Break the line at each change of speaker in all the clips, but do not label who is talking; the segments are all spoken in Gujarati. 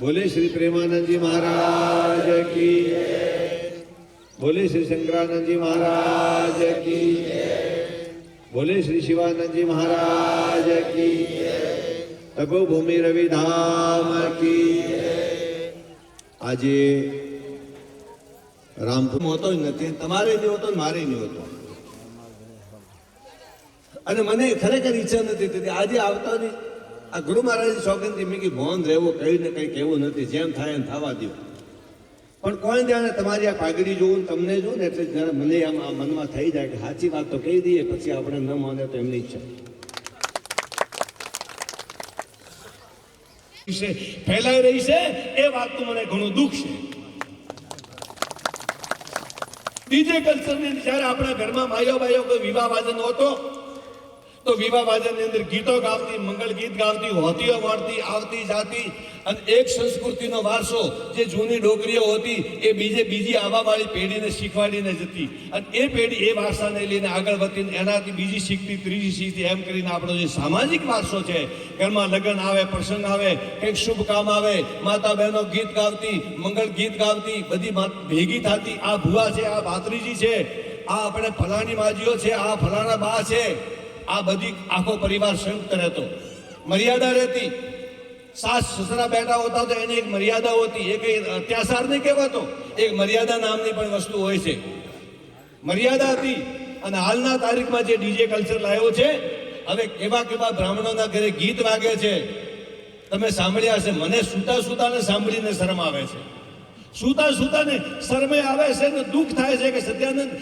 બોલે શ્રી પ્રેમાનંદજી મહારાજ કી બોલે શ્રી શંકરાનંદજી મહારાજ કી બોલે શ્રી શિવાનંદજી મહારાજ કી તપોભૂમિ રવિધામ કી આજે રામપુર
હોતો જ નથી, તમારે નહીં હોતો મારે નહીં હોતો. અને મને ખરેખર ઈચ્છા નથી થતી, આજે આવતાની આ ગુરુ મહારાજ શોખીનથી મેં કીધું મૌન રહેવું કઈ ને કઈ કહેવું નથી. જેમ થાય એમ થવા દો પણ કોઈ જાણે તમારી આ પાઘડી જોવું તમને જોવું ને એટલે જ્યારે મને આમ આ મનમાં થઈ જાય કે સાચી વાત તો કહી દઈએ, પછી આપણે ન માને તો એમની ઈચ્છા.
ફેલાઈ રહી છે એ વાતનું મને ઘણું દુઃખ છે. બીજે કલ્ચરની જ્યારે આપણા ઘરમાં માયો બાયો કોઈ વિવાહ વાજન હતો તો વિવાહ વાજનની અંદર ગીતો ગાવતી, મંગળ ગીત ગાવતી હોતીઓ વાળતી આવતી જાતી અને એક સંસ્કૃતિનો વારસો જે જૂની ડોકરીઓ હતી, એ બીજે બીજી આવાવાળી પેઢીને શીખવાડીને જતી. અને એ પેઢી એ વારસાને લઈને આગળ વધીને એનાથી બીજી શીખતી, ત્રીજી શીખતી, એમ કરીને આપણો જે સામાજિક વારસો છે, ઘરમાં લગ્ન આવે, પ્રસંગ આવે, કંઈક શુભ કામ આવે, માતા બહેનો ગીત ગાવતી, મંગળ ગીત ગાવતી, બધી ભેગી થતી, આ ભુવા છે, આ ભાત્રીજી છે, આ આપણે ફલાણી માજીઓ છે, આ ફલાણા બા છે. આ બધી આખો પરિવાર સંયુક્ત રહેતો. મર્યાદા રહેતી. સાસ સસરા બેઠા હોતા તો એની એક મર્યાદા હોતી. એ કઈ અત્યાચાર નહીં કહેવાતો. એક મર્યાદા નામની પણ વસ્તુ હોય છે. મર્યાદા હતી અને હાલના તારીખમાં જે ડીજે કલ્ચર લાવ્યો છે, હવે કેવા કેવા બ્રાહ્મણોના ઘરે ગીત વાગે છે, તમે સાંભળ્યા હશે. મને સુતા સુતાને સાંભળીને શરમ આવે છે. સુતા સુતાને શરમે આવે છે ને દુઃખ થાય છે કે સત્યાનંદ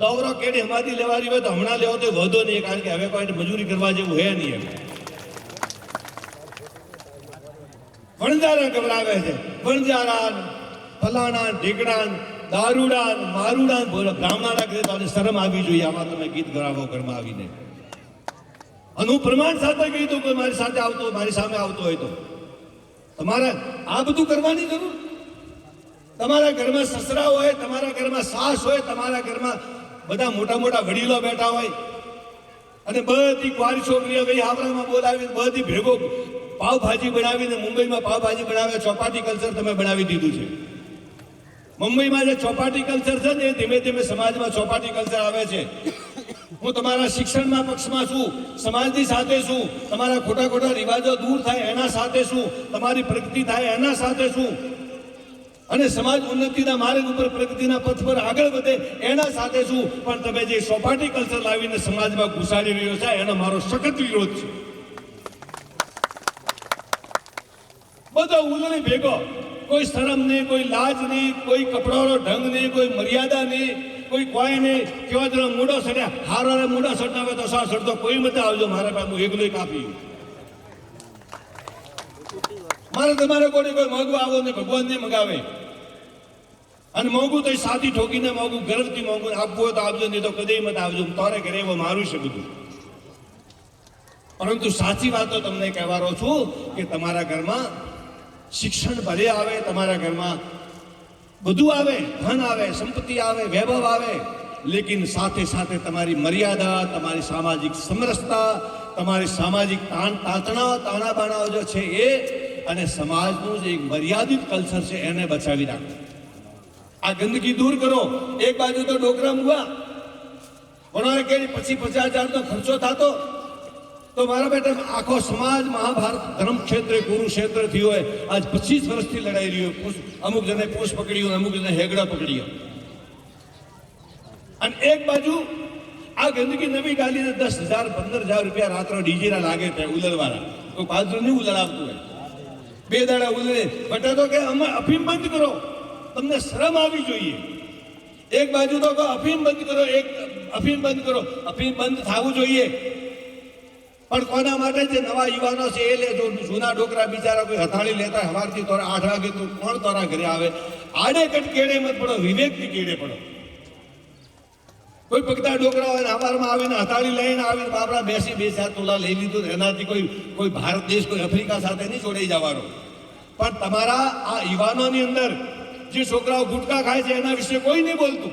દવરો કેડી હમારી લેવાની હોય તો હમણાં લેવો તો વધો નહીં, કારણ કે હવે કોઈ મજૂરી કરવા જેવું હે નહીં એમ. વણજારા ગભરાવે છે. વણજારા ફલાણા ઢીકડા દારૂડા મારુડા બ્રાહ્મણા ઘરે તો શરમ આવી જોઈએ, આમાં તમે ગીત ગરાવો ઘરમાં આવીને. અને હું પ્રમાણ સાથે કહી દઉં કોઈ મારી સાથે આવતો મારી સામે આવતો હોય તો. તમારે આ બધું કરવાની જરૂર? તમારા ઘરમાં સસરા હોય, તમારા ઘરમાં સાસ હોય, તમારા ઘરમાં બધા મોટા મોટા વડીલો બેઠા હોય અને બધી કુંવારી છોકરીઓ ગઈ હાવરામાં બોલાવી બધી ભેગો પાવભાજી બનાવીને મુંબઈમાં પાવભાજી બનાવે ચોપાટી કલ્ચર તમે બનાવી દીધું છે. મુંબઈમાં જે ચોપાટી કલ્ચર છે ને ધીમે ધીમે સમાજમાં ચોપાટી કલ્ચર આવે છે. હું તમારા શિક્ષણના પક્ષમાં છું, સમાજની સાથે છું, તમારા ખોટા ખોટા રિવાજો દૂર થાય એના સાથે છું, તમારી પ્રગતિ થાય એના સાથે છું. અને સમાજ ઉન્નતિના માર્ગ ઉપર પ્રગતિના પથ પર આગળ વધે એના સાથે છું. પણ તમે જે સોપાટી કલ્ચર લાવીને સમાજમાં ઘુસાડી રહ્યો છે, એનો મારો સખત વિરોધ છે. બધો ઉલણી ભેગો. કોઈ શરમ નહીં, કોઈ લાજ નહીં, કોઈ કપડાનો ઢંગ નહીં, કોઈ મર્યાદા નહીં, કોઈ કોઈ નહીં. કેવા જણા મૂડો સડ્યા હારો મૂડો હોય તો સા સડતો કોઈ મતે આવજો, મારા પાસે હું એકલું કાપી મારે તમારે કોને કોઈ મોંઘું આવો ને ભગવાન ને મગાવે. અને મોંઘું તો સાદી ઠોકીને મોંઘું ગરમથી મોંઘું આપવું હોય તો આપજો, નહીં તો કદી મત આવજો તારે ઘરે એવો મારું છે બધું. પરંતુ સાચી વાત તો તમને કહેવાનો છું કે તમારા ઘરમાં શિક્ષણ ભલે આવે, તમારા ઘરમાં બધું આવે, ધન આવે, સંપત્તિ આવે, વૈભવ આવે, લેકિન સાથે સાથે તમારી મર્યાદા, તમારી સામાજિક સમરસતા, તમારી સામાજિક તાણ તાતણા તાણા બાણાઓ જે છે એ અને સમાજનું જે એક મર્યાદિત કલ્ચર છે એને બચાવી રાખો આ ગંદકી દૂર કરો. એક બાજુ તો ડોકરા મૂવા. પણ કે પછી પચાસ હજારનો ખર્ચો થતો. તો મારા બેટા, આખો સમાજ મહાભારત ધર્મ ક્ષેત્રે કુરુક્ષેત્ર થયો હોય. આજ પચીસ વર્ષથી લડાઈ રહ્યો અમુક જણે પૂછ પકડ્યું અમુક જણે હેગડા પકડ્યો અને એક બાજુ આ ગંદકી નવી ગાડીને દસ હજાર, પંદર હજાર રૂપિયા રાત્રે ડીજેના લાગે ત્યાં ઉલરવાના કોઈ બાજુ નહીં ઉલળાવતું હોય. બે દાડા ઉધરે બટા તો કે અમે અફીમ બંધ કરો? તમને શરમ આવી જોઈએ. એક બાજુ તો અફીમ બંધ કરો, એક અફીમ બંધ કરો. અફીમ બંધ થવું જોઈએ. પણ કોના માટે જે નવા યુવાનો છે એ લે જો જૂના ડોકરા બિચારા કોઈ હથાળી લેતા સવારથી તોરા આઠ વાગે તું કોણ તોરા ઘરે આવે? આડે કટ કેડે મત પડો, વિવેકથી કેડે પડો. કોઈ પગતા ડોકરા હોય હવારમાં આવીને હતાળી લઈને આવીને બાપરા બેસી બે ચાર તોલા લઈ લીધું એનાથી કોઈ કોઈ ભારત દેશ, કોઈ આફ્રિકા સાથે નહીં જોડાઈ જવાનો. પણ તમારા આ યુવાનોની અંદર જે છોકરાઓ ગુટકા ખાય છે એના વિશે કોઈ નહીં બોલતું.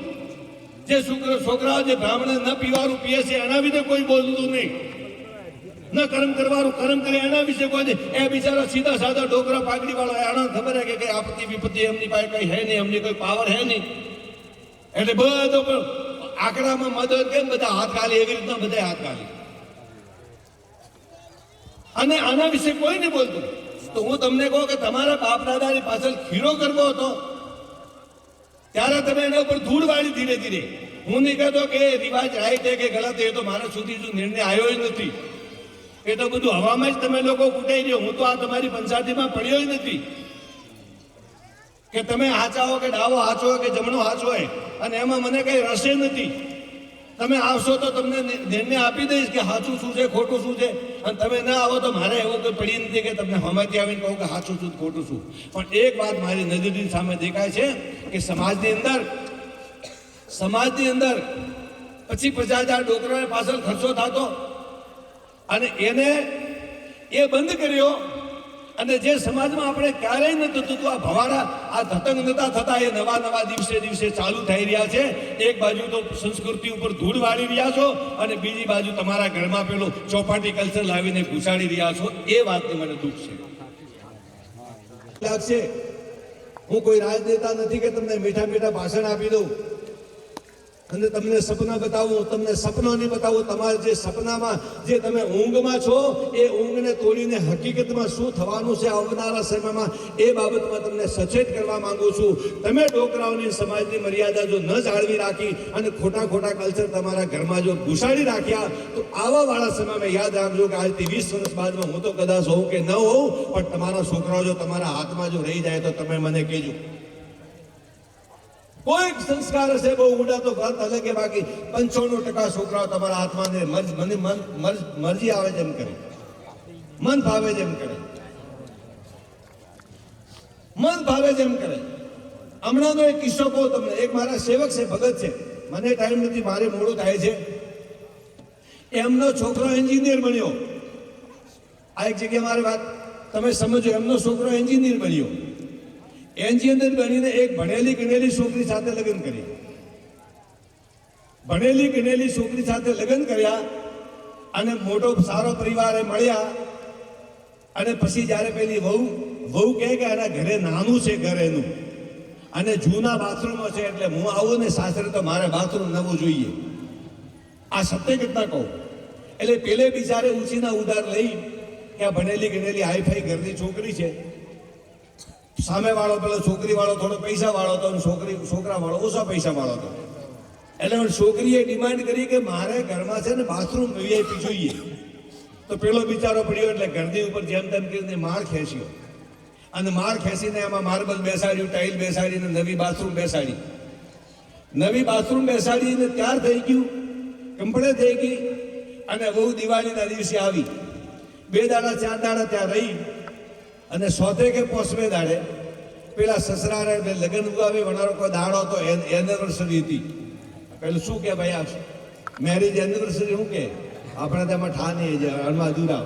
જે છોકરા છોકરાઓ જે બ્રાહ્મણ ન પીવાનું પીએ છે એના વિશે કોઈ બોલતું નહીં. ન કર્મ કરવાનું કર્મ કરે એના વિશે કોઈ એ બિચારા સીધા સાધા ડોકરા પાઘડી વાળા એના ખબર હે કે કઈ આપત્તિ વિપત્તિ એમની પાસે કઈ હે નહીં? એમની કોઈ પાવર હે નહીં? એટલે બધો પણ આંકડામાં મદદ કેમ બધા હાથ ખાલી એવી રીતના બધા હાથ ખાલી અને આના વિશે કોઈ નહીં બોલતું. તો હું તમને કહું કે તમારા બાપ દાદાની પાછળ ખીરો કરવો હતો, ત્યારે તમે એના ઉપર ધૂળ વાળી ધીરે ધીરે. હું નહીં કહેતો કે રિવાજ રાઈટ છે કે ગલત એ તો મારા સુધી જો નિર્ણય આવ્યો જ નથી. એ તો બધું હવામાં જ તમે લોકો કૂટાઈ ગયો હું તો આ તમારી પંચાયતીમાં પડ્યો જ નથી. કે તમે હાચા હો કે ડાવો હાચો કે જમણો હાચો અને એમાં મને કઈ રસે નથી. તમે આવશો તો તમને નિર્ણય આપી દઈશ કે સાચું શું છે, ખોટું શું છે. અને તમે ના આવો તો મારે એવું કોઈ પડી નથી કે તમને હમાથી આવીને કહું કે સાચું શું ખોટું શું પણ એક વાત મારી નજરની સામે દેખાય છે કે સમાજની અંદર સમાજની અંદર પછી પચાસ હજાર ડોકરાને પાછળ ખર્ચો થતો. અને એને એ બંધ કર્યો અને જે સમાજમાં આપણે ક્યારેય નતું થતું આ ભવાડા, આ ધતંગ નતા થતા, એ નવા નવા દિવસે દિવસે ચાલુ થઈ રહ્યા છે. એક બાજુ તો સંસ્કૃતિ ઉપર ધૂળ વાળી રહ્યા છો અને બીજી બાજુ તમારા ઘરમાં પેલું ચોપાટી કલ્ચર લાવીને ઘૂસાડી રહ્યા છો. એ વાતની મને દુઃખ છે.
લાગશે. હું કોઈ રાજનેતા નથી કે તમને મીઠા મીઠા ભાષણ આપી દઉં. અને તમને સપના બતાવું, તમને સપના નહીં બતાવું, તમારા જે સપનામાં જે તમે ઊંઘમાં છો, એ ઊંઘને તોડીને હકીકતમાં શું થવાનું છે આવનારા સમયમાં, એ બાબતમાં તમને સચેત કરવા માંગુ છું. તમે ડોકરાઓની સમાજની મર્યાદા જો ન જાળવી રાખી અને ખોટા ખોટા કલ્ચર તમારા ઘરમાં જો ઘુસાડી રાખ્યા, તો આવા વાળા સમયમાં યાદ રાખજો કે આજથી વીસ વર્ષ બાદમાં હું તો કદાચ હોઉં કે ન હોઉં, પણ તમારા છોકરાઓ જો તમારા હાથમાં જો રહી જાય તો તમે મને કહેજો. કોઈ સંસ્કાર હશે, બહુ ઊંડા તો વાત અલગ બાકી પંચાણું ટકા છોકરાઓ તમારા હાથમાં મરજ મને મન મરજી આવે જેમ કરે. મન ભાવે જેમ કરે. મન ભાવે જેમ કરે. હમણાંનો એક કિસ્સો કહો તમને. એક મારા સેવક છે, ભગત છે. મને ટાઈમ નથી, મારે મોડું થાય છે. એમનો છોકરો એન્જિનિયર બન્યો. આ એક જગ્યાએ મારી વાત તમે સમજો, એમનો છોકરો એન્જિનિયર બન્યો. એન્જિનિયર બનીને એક ભણેલી ગણેલી છોકરી સાથે લગ્ન કરી ભણેલી ગણેલી છોકરી સાથે લગ્ન કર્યા અને મોટો સારો પરિવાર મળ્યા. અને પછી જ્યારે પેલી વહુ વહુ કહે કે એના ઘરે નાનું છે ઘર એનું અને જૂના બાથરૂમો છે એટલે હું આવું ને સાસરે તો મારે બાથરૂમ નવું જોઈએ. આ સત્ય કેટલા કહું? એટલે પેલે બિચારે ઉછીના ઉધાર લઈ કે આ ભણેલી ગણેલી હાઈફાઈ ઘરની છોકરી છે. સામે વાળો પેલો છોકરી વાળો થોડો પૈસા વાળો હતો છોકરી છોકરા વાળો ઓછા પૈસા વાળો હતો. એટલે છોકરીએ ડિમાન્ડ કરી કે મારે ઘરમાં છે ને બાથરૂમ વીઆઈપી જોઈએ. તો પેલો બિચારો પડ્યો એટલે ઘરની ઉપર જેમ તેમ કરીને માર ખેંચ્યો. અને માર ખેંચીને એમાં માર્બલ બેસાડ્યું ટાઇલ બેસાડીને નવી બાથરૂમ બેસાડી. નવી બાથરૂમ બેસાડીને ત્યાર થઈ ગયું કમ્પ્લીટ થઈ ગઈ, અને બહુ દિવાળીના દિવસે આવી. બે દાડા, ચાર દાડા ત્યાં રહી. અને સોતે કે પોસમે દાડે. પેલા સસરાને લગ્ન ઉગાવી વણારો કોઈ દાડો હતો એનિવર્સરી હતી. પેલું શું કે ભાઈ આ મેરેજ એનિવર્સરી શું કે? આપણે તેમાં ઠાની હણમાં અધૂરા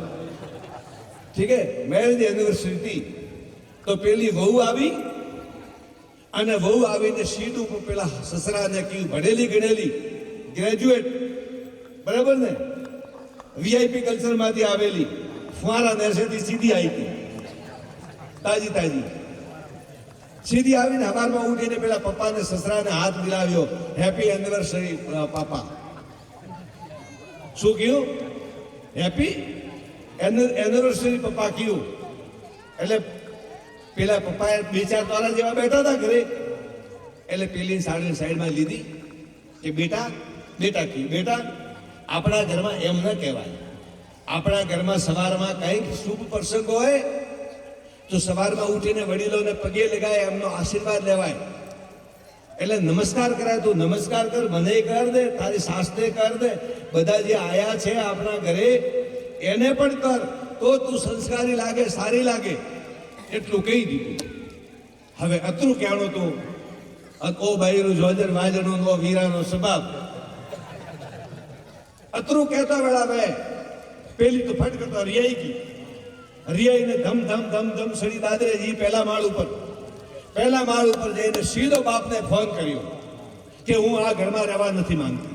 ઠીક હે મેરેજ એનિવર્સરી હતી. તો પેલી વહુ આવી, અને વહુ આવીને સીટ ઉપર પેલા સસરાને કીધું, ભણેલી, ગણેલી ગ્રેજ્યુએટ બરાબર ને? વીઆઈપી કલ્ચરમાંથી આવેલી. ફુવારા નરસેથી સીધી આવી હતી તાજી તાજી. સીધી આવીને હવારમાં ઉઠીને પેલા પપ્પાને, સસરાને હાથ મિલાવ્યો. હેપી એનિવર્સરી પાપા. શું કહ્યું હેપી એનિવર્સરી પપ્પા કહ્યું એટલે પેલા પપ્પાએ બે ચાર તારા જેવા બેઠા હતા ઘરે. એટલે પેલી સાડી સાઈડમાં લીધી કે બેટા બેટા કી, બેટા, આપણા ઘરમાં એમ ન કહેવાય. આપણા ઘરમાં સવારમાં કંઈક શુભ પ્રસંગ હોય તો સવારમાં ઉઠીને વડીલોને પગે લગાય, એમનો આશીર્વાદ લેવાય. એટલે નમસ્કાર કરાય તું, નમસ્કાર કર, મને કર દે, તારી સાસને કર દે. બધા જે આયા છે આપણા ઘરે, એને પણ કર. તો તું સંસ્કારી લાગે, સારી લાગે. એટલું કહી દીધું. હવે અતરું કહેણું તું, અકો ભાઈનું જોજર વાજનો નો, વીરાનો સ્વભાવ. અતરું કહેતા વેળા મેં, પેલી તો ફટ કરતા રિયાઈ ગઈ. રિયાઈને ધમ ધમ ધમ ધમ સડી દાદરે જી પહેલા માળ ઉપર. પહેલા માળ ઉપર જઈને સીધો બાપને ફોન કર્યો કે હું આ ઘરમાં રહેવા નથી માંગતી.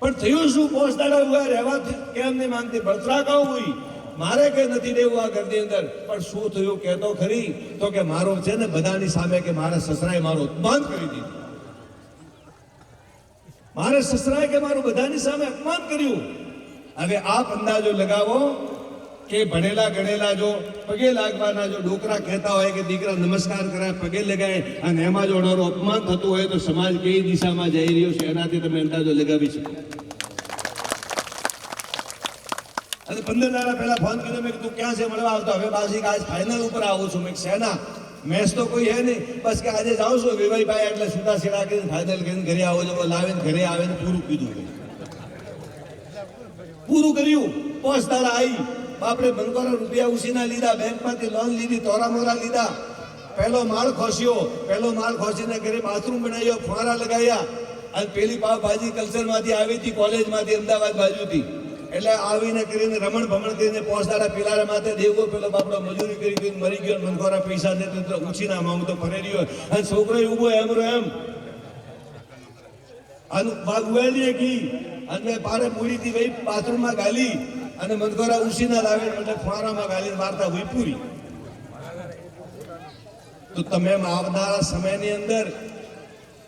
પણ થયું શું? પોસ્ટ દાડા ઊભા રહેવા કેમ નહીં માંગતી બળતરા કહું હોય મારે કે નથી દેવું આ ઘરની અંદર. પણ શું થયું કહેતો ખરી? તો કે મારો છે ને બધાની સામે કે મારા સસરાએ મારો અપમાન કરી દીધું. મારે સસરાએ કે મારું બધાની સામે અપમાન કર્યું? હવે આપ અંદાજો લગાવો કે ભણેલા ગણેલા જો પગે લાગવાના જો ડોકરા કહેતા હોય કે દીકરા નમસ્કાર કરાય, પગે લગાય, અને એમાં જો ઓનારું અપમાન થતું હોય તો સમાજ કઈ દિશામાં જઈ રહ્યો છે એનાથી તમે અંદાજો લગાવી શકો. અને પંદર દાડા પહેલા ફોન કર્યો, મેં તું ક્યાં છે મળવા આવતો? હવે પાછી આજ ફાઇનલ ઉપર આવું છું. મેં શેના? મેચ તો કોઈ હે નહીં. બસ કે આજે જાઉં છું વિભાઈભાઈ એટલે સુધા સીડા કરીને ફાઇનલ કરીને ઘરે આવો છો. લાવીને ઘરે આવીને પૂરું કીધું. પૂરું કર્યું. પાંચ દાડા આવી બાપરે બંકોરા રૂપિયા ઉછીના લીધા, બેંકમાંથી લોન લીધી તોરા મોરા લીધા. પહેલો માળ ખોસ્યો, પહેલો માળ ખોસીને ઘરે બાથરૂમ બનાવ્યો, ફુવારા લગાવ્યા. અને પેલી પાવભાજી કલ્ચરમાંથી આવી હતી, કોલેજમાંથી, અમદાવાદ બાજુથી. એટલે આવીને કરીને રમણ ભમણ કરીને પહોંચતા પિલારા માથે દેવો પેલો બાપડો મજૂરી કરી કરીને મરી ગયો મનખોરા પૈસા દે તો ઉછીના માંગતો ફરે રહ્યો. અને છોકરો ઊભો એમ રો એમ. આનું ભાગ ઉવેલી કી અને પારે પૂરીથી ભાઈ બાથરૂમમાં ગાલી. અને મધગોરા ઉસીના લાવે એટલે ફુવારામાં ગાલી વાર્તા હોય પૂરી. તો તમે આવનારા સમયની અંદર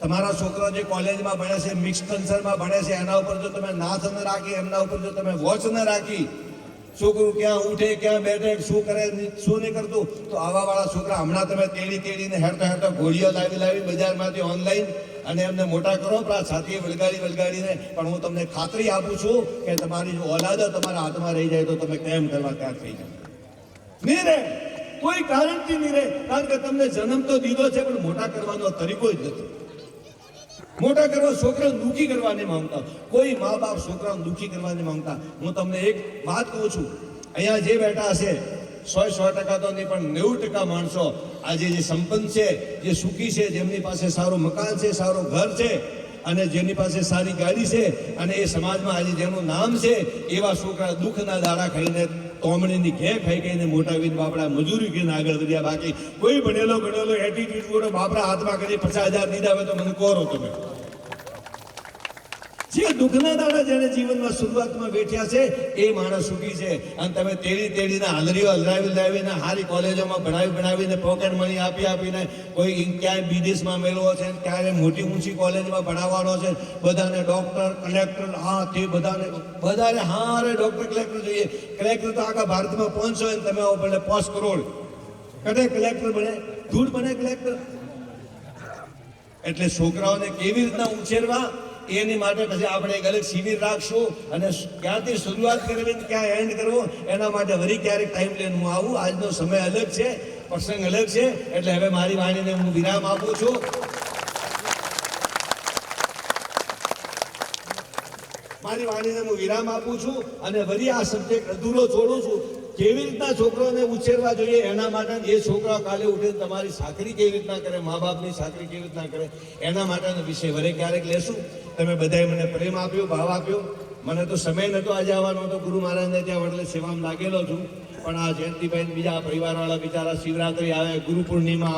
તમારા છોકરા જે કોલેજમાં ભણે છે મિક્સ કલ્ચરમાં ભણે છે, એના ઉપર જો તમે નાથ ન રાખી, એમના ઉપર જો તમે વોચ ન રાખી, છોકરું ક્યાં ઉઠે, ક્યાં બેઠે, શું કરે, શું નહીં કરતું, તો આવા વાળા છોકરા હમણાં તમે તેડી તેડીને હેરતા હેરતા ઘોડીઓ લાવી લાવી બજારમાંથી ઓનલાઈન અને એમને મોટા કરો, પણ આ છાતીએ વળગાડી વળગાડીને પણ હું તમને ખાતરી આપું છું કે તમારી જો ઓલાદો તમારા હાથમાં રહી જાય તો તમે કેમ કરવા ત્યાં થઈ જાવ નહીં રહે કોઈ કારણથી નહીં રહે કારણ કે તમને જન્મ તો દીધો છે, પણ મોટા કરવાનો તરીકો જ નથી. મોટા કરવા છોકરા દુઃખી કરવા નહીં માંગતા. કોઈ મા બાપ છોકરાને દુઃખી કરવા નહીં માંગતા. હું તમને એક વાત કહું છું. અહીંયા જે બેઠા હશે, સો સો ટકા તો નહીં, પણ નેવું ટકા માણસો આજે જે સંપન્ન છે, જે સુખી છે, જેમની પાસે સારું મકાન છે, સારું ઘર છે, અને જેની પાસે સારી ગાડી છે, અને એ સમાજમાં આજે જેનું નામ છે, એવા છોકરા દુઃખના દાડા ખાઈને તોમણીની ઘે ખાઈ ગઈને મોટા વિધ બાપડા મજૂરી કરીને આગળ વધ્યા. બાકી કોઈ ભણેલો ભણેલો એટીટ્યુડ બાપડા હાથમાં કરી પચાસ હજાર દીધા હોય તો મને કોરો તમે. જે દુઃખના દાડા જેને જીવનમાં શરૂઆતમાં બેઠ્યા છે, એ માણસ સુખી છે. અને તમે તેડી તેડીને હાલરીઓ હલરાવી લાવીને હારી કોલેજોમાં ભણાવી ભણાવીને પોકેટ મની આપી આપીને કોઈ ક્યાંય વિદેશમાં મેળવો છે ક્યારે મોટી ઊંચી કોલેજમાં ભણાવવાનો છે બધાને ડોક્ટર કલેક્ટર હા તે બધાને બધાને હા અરે ડૉક્ટર કલેક્ટર જોઈએ. કલેક્ટર તો આખા ભારતમાં પહોંચો અને તમે ભલે પાંચ કરોડ કદે કલેક્ટર બને? ધૂળ બને કલેક્ટર એટલે છોકરાઓને કેવી રીતના ઉછેરવા? એની માટે પછી આપણે એક અલગ શિબિર રાખશું અને ક્યાંથી શરૂઆત કરવી ક્યાં એન્ડ કરવો, એના માટે વળી ક્યારેક ટાઈમ લઈને હું આવું. આજનો સમય અલગ છે, પ્રસંગ અલગ છે, એટલે હવે મારી વાણીને હું વિરામ આપું છું. મારી વાણીને હું વિરામ આપું છું અને વળી આ સબ્જેક્ટ અધૂરો છોડું છું. કેવી રીતના છોકરાઓને ઉછેરવા જોઈએ, એના માટે એ છોકરા કાલે ઉઠીને તમારી સાકરી કેવી રીતના કરે, મા બાપની સાકરી કેવી રીતના કરે, એના માટેનો વિષય વરે ક્યારેક લેશું. તમે બધાએ મને પ્રેમ આપ્યો, ભાવ આપ્યો. મને તો સમય નહોતો આજે આવવાનો હતો ગુરુ મહારાજને ત્યાં વડલે સેવામાં લાગેલો છું. પણ આ જયંતિભાઈ બીજા પરિવારવાળા બિચારા શિવરાત્રી આવે, ગુરુ પૂર્ણિમા